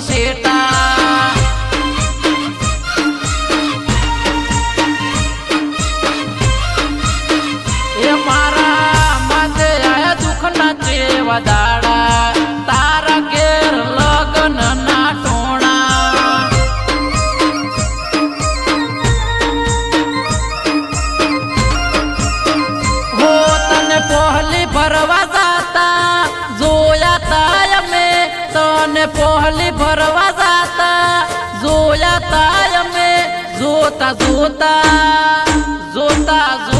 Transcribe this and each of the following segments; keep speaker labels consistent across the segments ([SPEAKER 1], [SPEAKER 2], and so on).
[SPEAKER 1] શેટા એ મારા માથે દુઃખ ના ચેવા તને પહોલી ભરવા જાતા. જોયા તાય અમે જોતા જોતા જોતા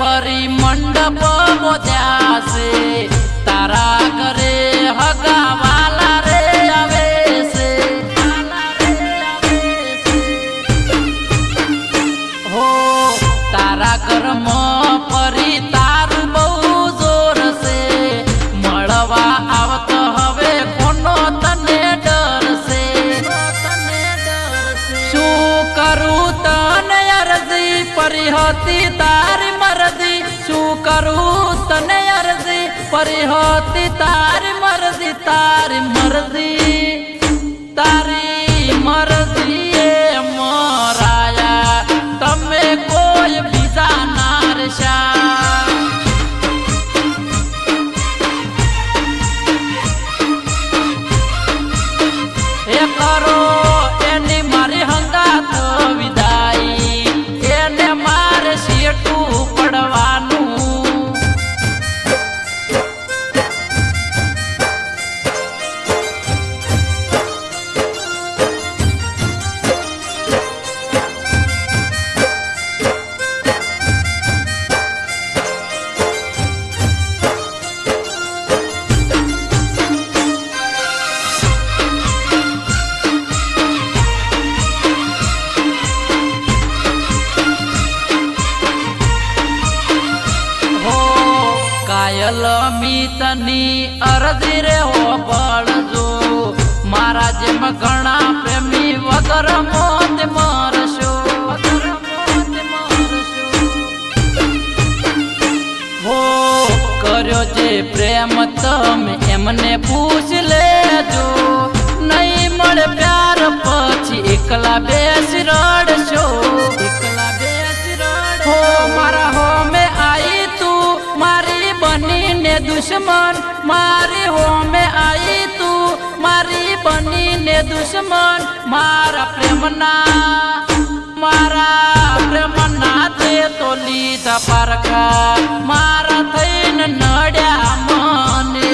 [SPEAKER 1] પરી મંડપ મોત્યા છે. તારા ઘરે હગાવાલા રે આવે છે. હો, તારા ઘરમાં પરી તારું બહુ જોર છે. મળવા આવતો હવે કોનો તને ડર છે? શું કરું તને અરજી? પરી હતી તારી કરું તને અરજી પરી હતી તારી મરજી તારી મરજી તારી કાયલ મિતની અરજી રે હો બળજો મારા જેમ ઘણા પ્રેમી વગર મોત મારશો. હો, કર્યો જે પ્રેમ તમે એમને પૂછ લેજો. નહીં મળે પ્યાર, પછી એકલા બેસી રડશો. દુશ્મન મારા પ્રેમના મારા પ્રેમના તે તો લીધા પારખા. મારા થઈને નડ્યા મને.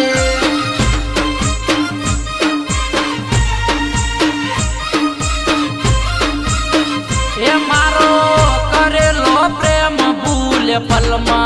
[SPEAKER 1] એ મારો કરેલો પ્રેમ ભૂલે પલમાં